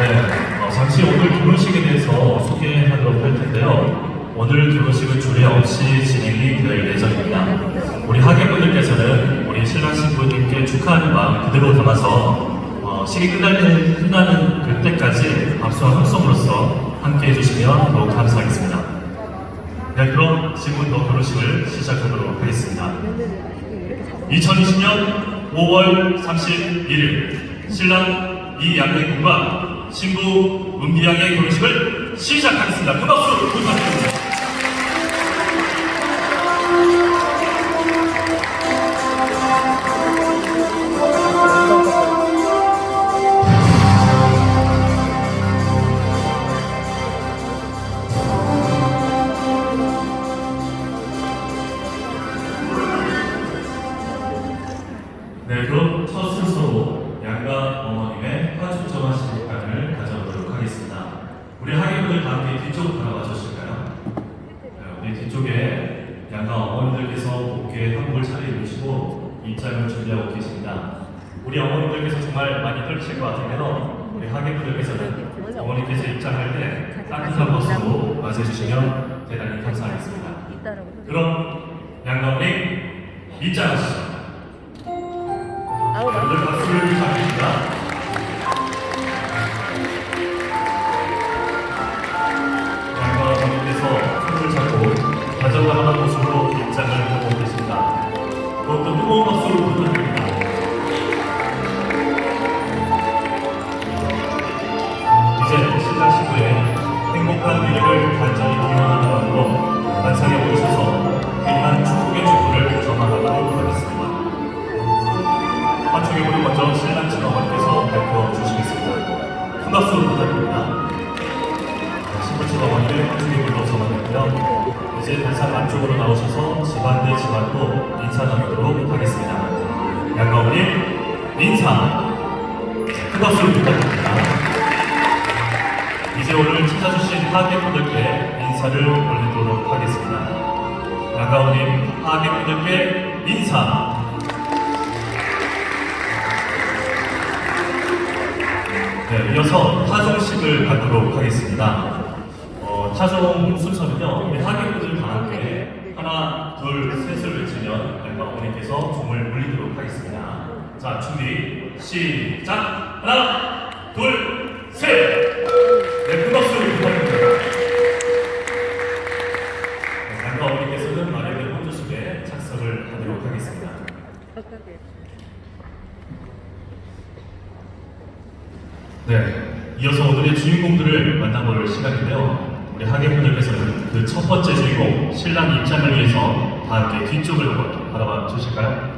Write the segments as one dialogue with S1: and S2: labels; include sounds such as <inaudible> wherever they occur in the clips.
S1: 네, 어, 잠시 오늘 결혼식에 대해서 소개하도록 할 텐데요. 오늘 결혼식은 주례 없이 진행이 될 예정입니다. 우리 하객분들께서는 우리 신랑 신부님께 축하하는 마음 그대로 담아서 어, 식이 끝나는, 끝나는 그때까지 박수와 함성으로써 함께 해주시면 더욱 감사하겠습니다. 네, 그럼 지금부터 결혼식을 시작하도록 하겠습니다. 2020년 5월 31일 신랑 이양의 군과 신부 은비양의 결혼식을 시작하겠습니다. 큰 박수 부탁드립니다. 입장을 준비하고 계십니다. 우리 어머님들께서 정말 많이 떨리실 것 같은데요. 우리 하객분들께서는 어머님께서 입장할 때 따뜻한 모습으로 맞이해주시면 대단히 감사하겠습니다. 그럼 양가 어머님 입장하시죠. 단상 안쪽으로 나오셔서 집안 대 집안으로 인사 나누도록 하겠습니다. 양가어머님 인사 큰 박수 부탁드립니다. 이제 오늘 찾아주신 하객분들께 인사를 올리도록 하겠습니다. 양가어머님 하객분들께 인사 네, 이어서 타종식을 갖도록 하겠습니다. 어, 타종 순서는요, 우리 하객분들 다 함께 하나, 둘, 셋을 외치면 양가 어머니께서 종을 물리도록 하겠습니다. 자, 준비, 시작! 하나, 둘, 셋! 네, 큰 박수 부탁드립니다. 네, 양가 어머니께서는 마련된 혼주식에 착석을 하도록 하겠습니다. 네, 이어서 오늘의 주인공들을 만나볼 시간인데요. 우리 하객분들께서는 그 첫 번째 주인공 신랑 입장을 위해서 다 함께 뒤쪽을 한번 바라봐 주실까요?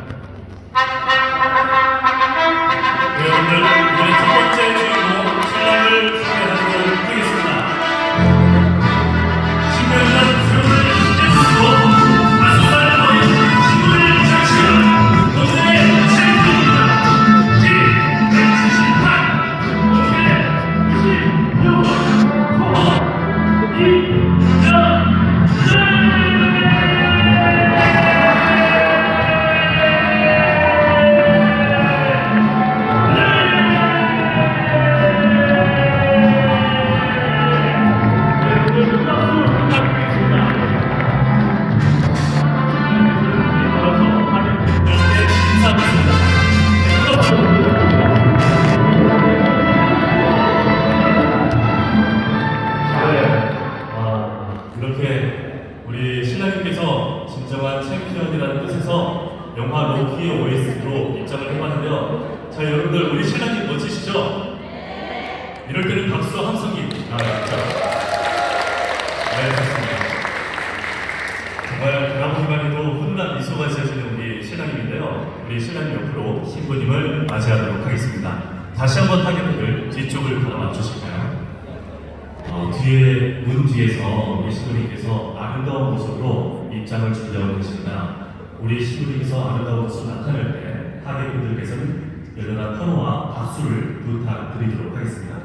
S1: 어, 뒤에 문 뒤에서 우리 신부님께서 아름다운 모습으로 입장을 준비하고 계십니다. 우리 신부님께서 아름다운 모습 나타낼 때 하객분들께서는 열렬한 환호와 박수를 부탁드리도록 하겠습니다.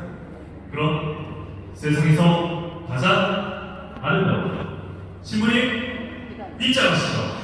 S1: 그럼 세상에서 가장 아름다운 신부님 입장하시죠.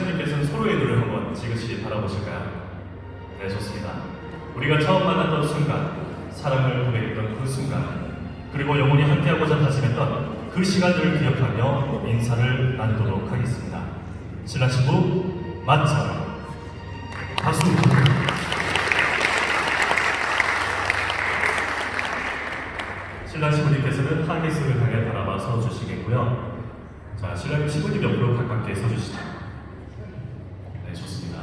S1: 신부님께서는 서로의 눈을 한번 지그시 바라보실까요? 네, 좋습니다. 우리가 처음 만났던 순간, 사랑을 고백했던 그 순간, 그리고 영원히 함께하고자 다짐했던 그 시간들을 기억하며 인사를 나누도록 하겠습니다. 신랑 신부 맞절 박수. 신랑 신부님께서는 하객석을 향해 바라봐 서 주시겠고요. 자, 신랑 신부님 옆으로 가깝게 서주시죠. 네, 좋습니다.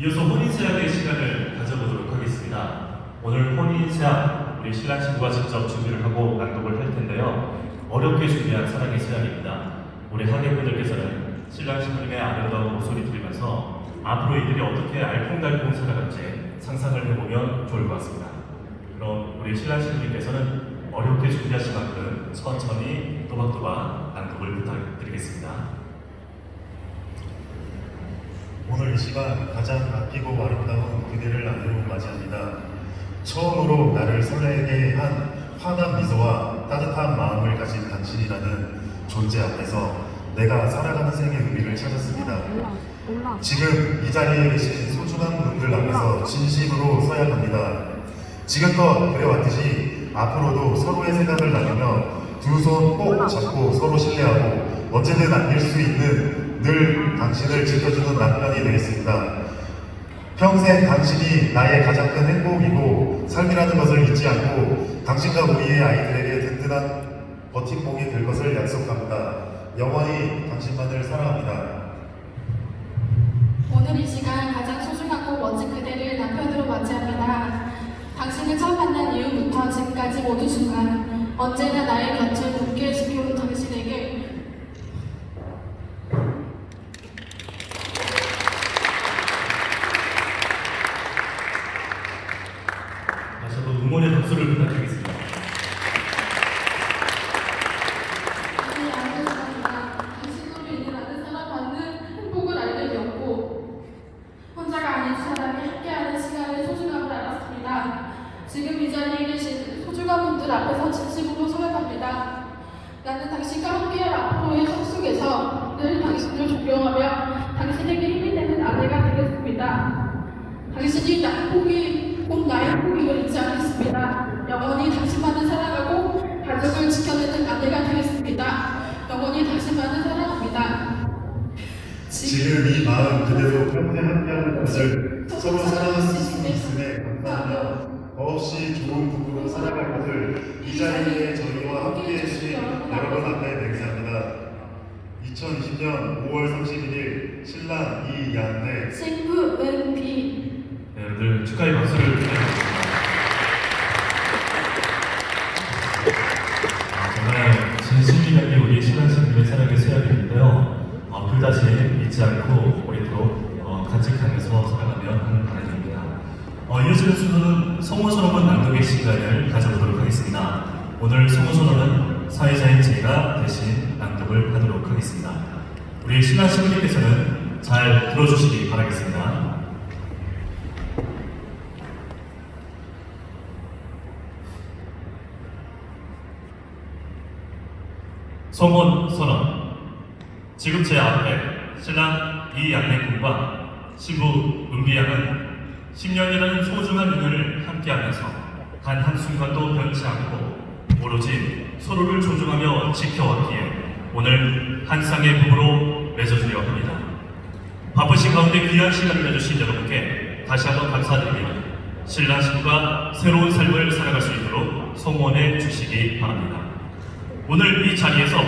S1: 이어서 혼인세약의 시간을 가져보도록 하겠습니다. 오늘 혼인세약 우리 신랑 신부가 직접 준비를 하고 낭독을 할 텐데요. 어렵게 준비한 사랑의 세약입니다. 우리 하객분들께서는 신랑 신부님의 아름다운 목소리 들으면서 앞으로 이들이 어떻게 알콩달콩 살아갈지 상상을 해보면 좋을 것 같습니다. 그럼 우리 신랑 신부님께서는 어렵게 준비하신 만큼 천천히 또박또박 낭독을 부탁드리겠습니다.
S2: 오늘 이 시간 가장 아끼고 아름다운 그대를 안으로 맞이합니다. 처음으로 나를 설레게 한 환한 미소와 따뜻한 마음을 가진 당신이라는 존재 앞에서 내가 살아가는 생의 의미를 찾았습니다. 지금 이 자리에 계신 소중한 분들 앞에서 진심으로 서야 합니다. 지금껏 그래왔듯이 앞으로도 서로의 생각을 나누며 두 손 꼭 잡고 서로 신뢰하고 언제든 안길 수 있는 늘 당신을 지켜주는 남편이 되겠습니다. 평생 당신이 나의 가장 큰 행복이고 삶이라는 것을 잊지 않고 당신과 우리의 아이들에게 든든한 버팀목이 될 것을 약속합니다. 영원히 당신만을 사랑합니다.
S3: 오늘 이 시간 가장 소중하고 멋진 그대를 남편으로 맞이합니다. 당신을 처음 만난 이후부터 지금까지 모든 순간 언제나 나의 곁을 함께 지켜온 당신에게
S1: 다시 한번 응원의 박수를 부탁드리겠습니다.
S3: 당신이 알고 있습니다. 당신으로 인해 나는 사랑받는 행복을 알게 되었고 혼자가 아닌 사람이 함께하는 시간의 소중함을 알았습니다. 지금 이 자리에 계신 소중한 분들 앞에서 진심으로 소백합니다. 나는 당신과 함께할 앞으로의 속 속에서 늘 당신을 존경하며 당신에게 힘이 되는 아내가 되겠습니다. 당신이 나 행복이 곧 나의 행복임을 잊지 않겠습니다. 영원히 당신만을 사랑하고 가족을 지켜내는 아내가 되겠습니다. 영원히 당신만을 사랑합니다.
S2: 지금 이 마음 그대로 평생 함께하는 것을 서로 사랑할 수 있음에 감사하며 더없이 좋은 부부로 살아갈 것을 이 자리에 저희와 함께 해 주신 여러분 앞에 맹세합니다. 2020년 5월 31일 신랑 이양래
S3: 친구 은비
S1: 네, 여러분들 축하의 박수를 부탁드립니다. 잊지 않고 오래도록 어, 간직하면서 살아가면 하는 바람입니다. 어, 이어지는 순서는 성호선언문 낭독의 시간을 가져보도록 하겠습니다. 오늘 성호선언은 사회자인 제가 대신 낭독을 하도록 하겠습니다. 우리 신랑 신부님께서는 잘 들어주시기 바라겠습니다. 성원 선언. 지금 제 앞에 신랑 이양래군과 신부 은비양은 10년이라는 소중한 인연을 함께하면서 단 한순간도 변치 않고 오로지 서로를 존중하며 지켜왔기에 오늘 한 쌍의 부부로 맺어주려 합니다. 바쁘신 가운데 귀한 시간을 내주신 여러분께 다시 한번 감사드리며 신랑 신부가 새로운 삶을 살아갈 수 있도록 성원해 주시기 바랍니다. 오늘 이 자리에서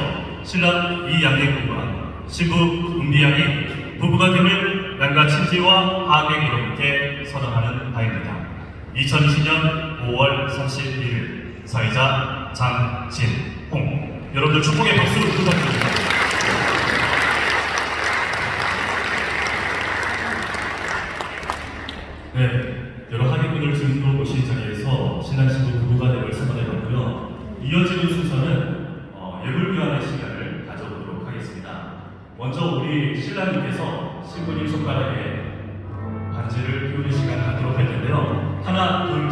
S1: 신랑 이양래군과 신부 은비양이 부부가 됨을 남과 친지와 하객 여러분께 선언하는 바입니다. 2020년 5월 31일 사회자 장진홍 여러분들 축복의 박수 부탁드립니다. 네, 여러 하객분들 지금도 오신 자리에서 신랑 신부 부부가 됨을 선언해봤고요. 이어지는 순서는 어, 예물 교환의 시간을 가져보도록 하겠습니다. 먼저 우리 신랑님께서 신부님 손가락에 반지를 끼우는 시간을 갖도록 할 텐데요. 하나, 둘,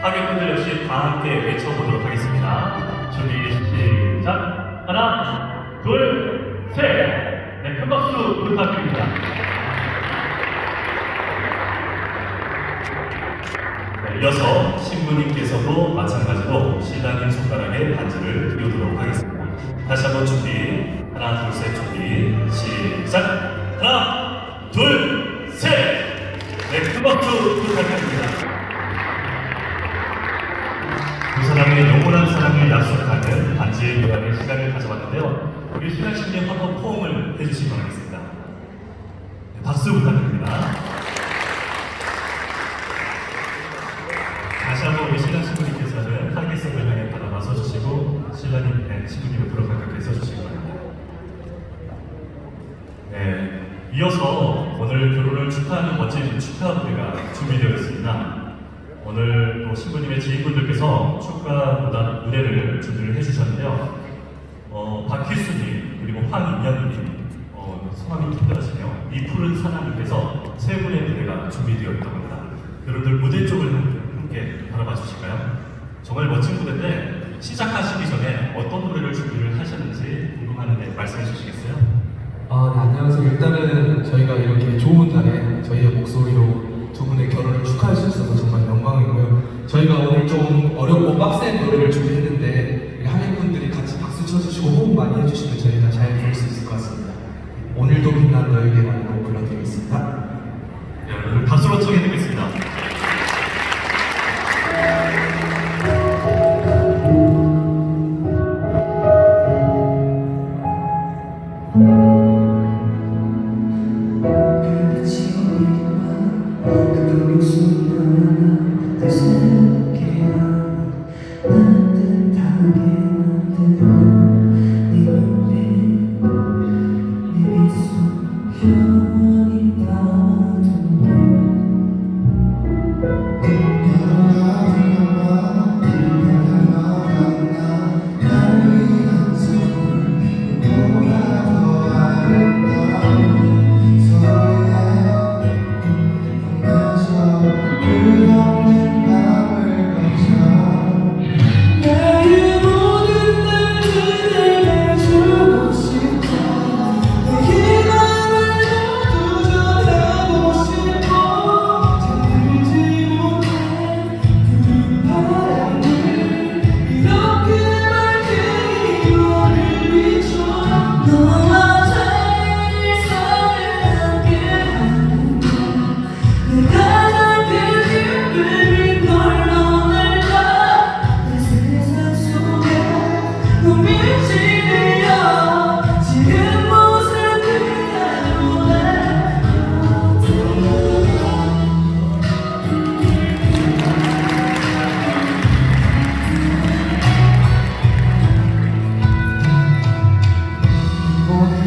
S1: 하객분들 역시 다 함께 외쳐보도록 하겠습니다. 준비 시작. 하나, 둘, 셋. 네, 큰 박수 부탁드립니다. 네, 이어서 신부님께서도 마찬가지로 신랑님 손가락에 반지를 띄우도록 하겠습니다. 다시 한번 준비. 하나, 둘, 셋, 준비. 시작. 하나, 둘, 셋. 네, 큰 박수 부탁드립니다. 두 사람의 영원한 사랑을 약속하는 반지의 모양의 시간을 가져봤는데요. 우리 신랑 신부님 한번 포옹을 해주시기 바라겠습니다. 네, 박수 부탁드립니다. 네, 신부님 옆으로 가깝게 서주시기 바랍니다. 네, 이어서 오늘 결혼을 축하하는 멋진 축하 무대가 준비되어 있습니다. 오늘 또 신부님의 지인분들께서 무대- 무대를 준비를 해주셨는데요. 어, 박희수님 그리고 황인영님 어, 성함이 특별하시네요. 이 푸른 사나님께서 세 분의 무대가 준비되어 있다고 합니다. 여러분들 무대 쪽을 함- 함께 바라봐 주실까요? 정말 멋진 무대인데 시작하시기 전에 어떤 노래를 준비를 하셨는지 궁금한데 말씀해 주시겠어요?
S4: 아, 네, 안녕하세요. 일단은 저희가 이렇게 좋은 날에 저희의 목소리로 두 분의 결혼을 축하할 수 있어서 정말 영광이고요. 저희가 오늘 좀 어렵고 빡센 노래를 준비했는데 하객분들이 같이 박수 쳐주시고 호응 많이 해주시면 저희가 잘 부를 수 있을 것 같습니다. 오늘도 빛난 너에게만으로 불러드리겠습니다.
S1: 네, 여러분 박수로 청해 듣겠습니다.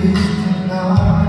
S5: 보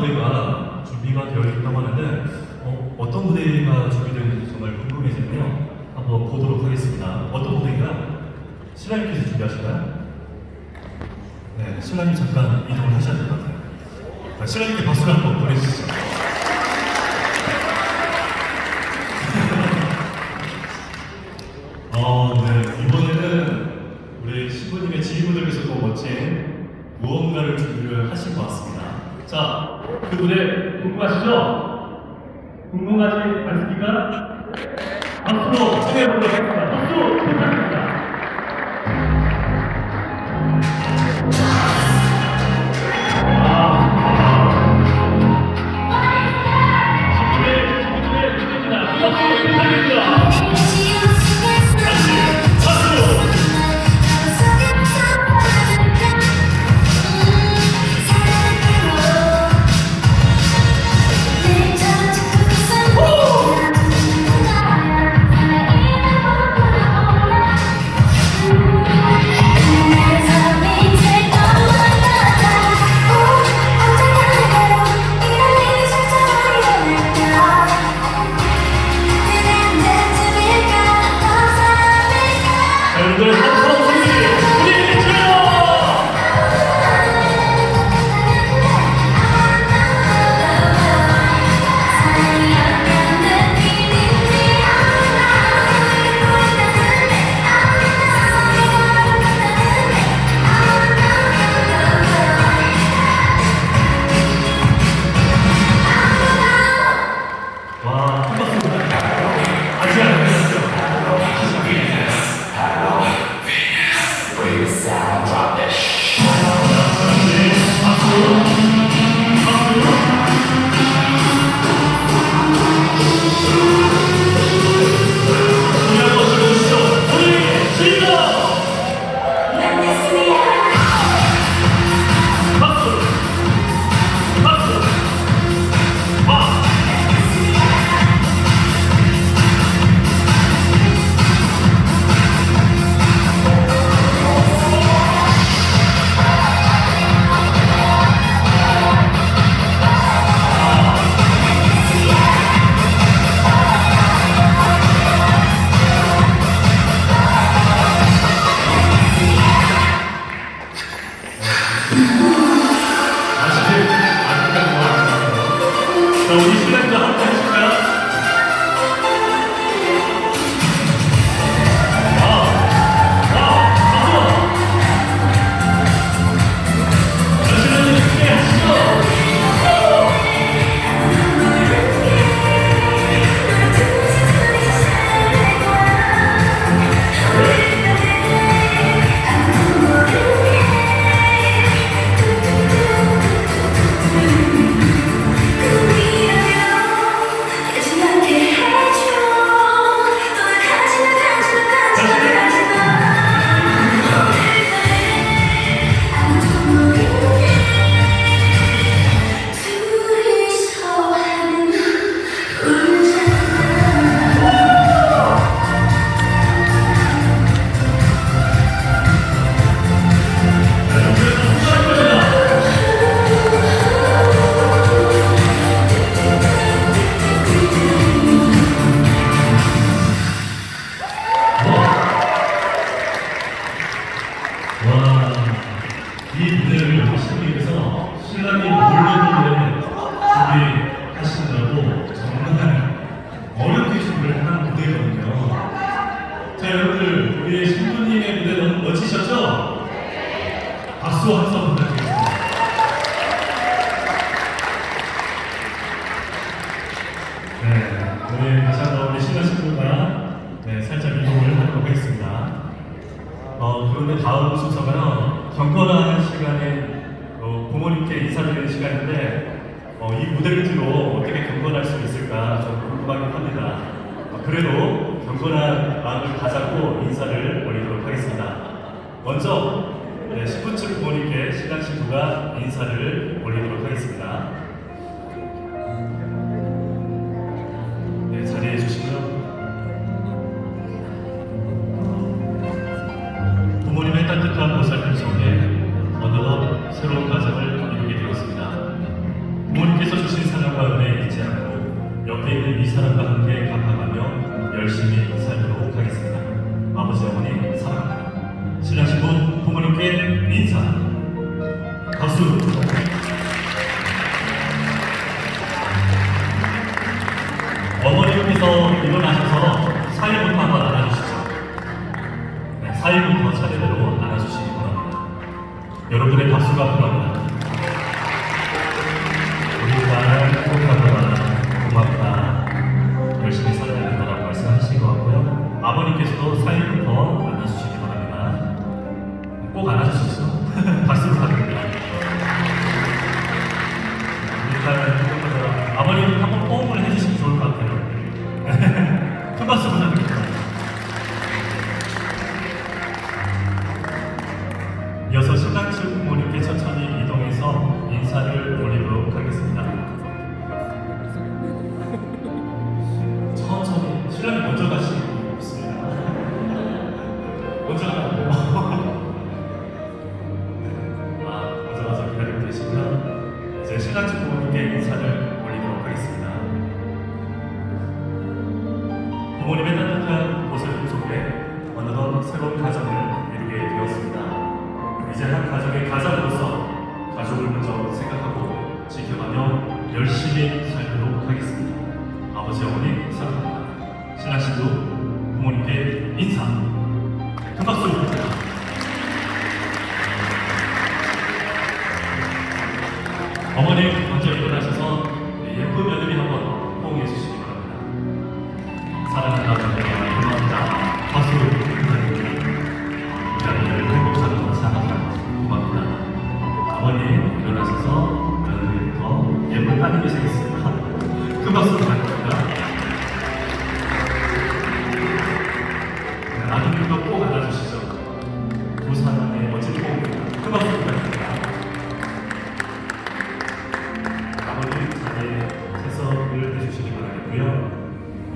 S1: 무대가 준비가 되어 있다고 하는데, 어, 어떤 무대가 준비되는지 정말 궁금해지네요. 한번 보도록 하겠습니다. 어떤 무대인가? 신랑님께서 준비하실까요? 네, 신랑님 잠깐 이동을 하셔야 될 것 같아요. 자, 신랑님께 박수를 한번 보내주시죠. <laughs> 어, 네. 이번에는 우리 신부님의 지인분들께서 도 멋진 무언가를 준비를 하신 것 같습니다. 자, 그 노래 궁금하시죠? 궁금하지 않습니까? 박수로 청해보도록 하겠습니다. 박수 그래도 경건한 마음을 가잡고 인사를 올리도록 하겠습니다. 먼저, 네, 신부측 부모님께 신랑 신부가 인사를 올리도록 하겠습니다.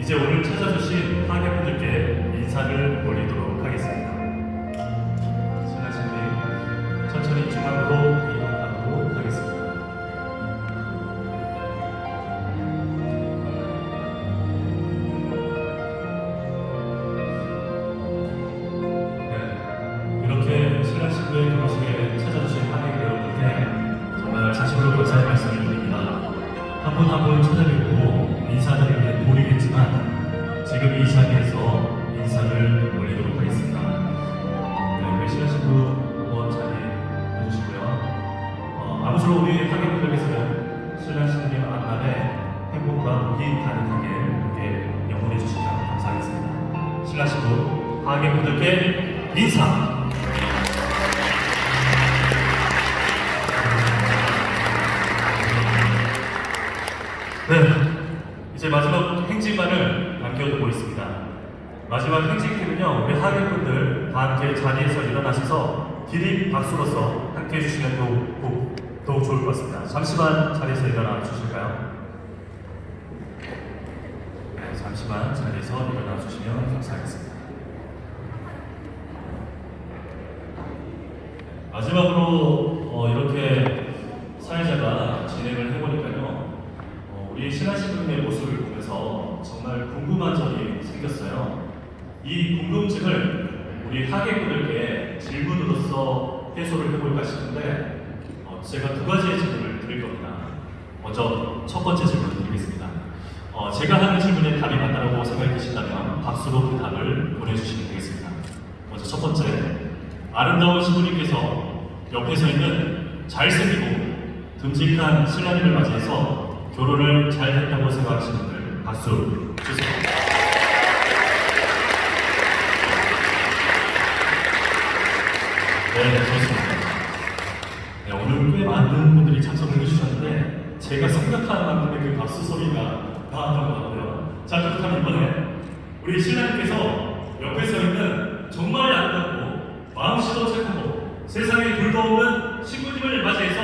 S1: 이제 오늘 찾아주신 하객분들께 인사를 올리도록 하겠습니다. 신하신님 천천히 중앙으로 네, 이제 마지막 행진만을 남겨두고 있습니다. 마지막 행진길은요, 우리 하객분들 다 함께 자리에서 일어나셔서 기립 박수로서 함께 해주시면 더욱, 더욱, 좋을 것 같습니다. 잠시만 자리에서 일어나 주실까요? 네, 잠시만 자리에서 일어나 주시면 감사하겠습니다. 마지막으로 어, 이렇게 사회자가 진행을 해보니까요, 어, 우리 신하신부님의 모습을 보면서 정말 궁금한 점이 생겼어요. 이 궁금증을 우리 하객분들께 질문으로서 해소를 해볼까 싶은데 어, 제가 두 가지의 질문을 드릴 겁니다. 먼저 첫 번째 질문 드리겠습니다. 어, 제가 하는 질문에 답이 맞다고 생각이 드신다면 박수로 그 답을 보내주시면 되겠습니다. 먼저 첫 번째, 아름다운 신부님께서 옆에 서 있는 잘생기고 듬직한 신랑님을 맞이해서 결혼을 잘 했다고 생각하시는 분들 박수 주세요. 네, 좋습니다. 네, 오늘 꽤 많은 분들이 참석을 해주셨는데 제가 생각한 만큼의 그 박수 소리가 나왔던 것 같아요. 자, 그렇다면 이번에 우리 신랑님께서 옆에 서 있는 정말 아름답고 마음씨도 착하고 세상에 둘도 없는 신부님을 맞이해서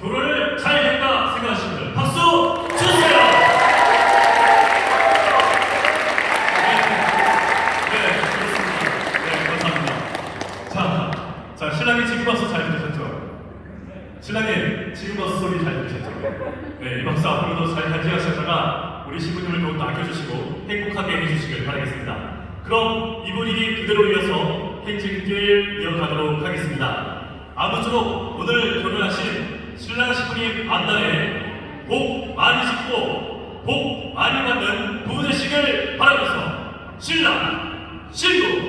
S1: 결혼을 잘 했다 생각하시는 분들 박수 주세요! 네, 네, 그렇습니다. 네, 감사합니다. 자, 자, 신랑이 지금 박수 잘 들으셨죠? 신랑님, 지금 박수 소리 잘 들으셨죠? 네, 이 박수 앞으로도 잘 간직하셨다가 우리 신부님을 더욱 아껴주시고 행복하게 해주시길 바라겠습니다. 그럼 이 분위기 그대로 이어서 행진길 이어가도록 하겠습니다. 아무쪼록 오늘 결혼하신 신랑 신부님 앞날에 복 많이 짓고 복 많이 받는 부 되시길 바라면서 신랑 신부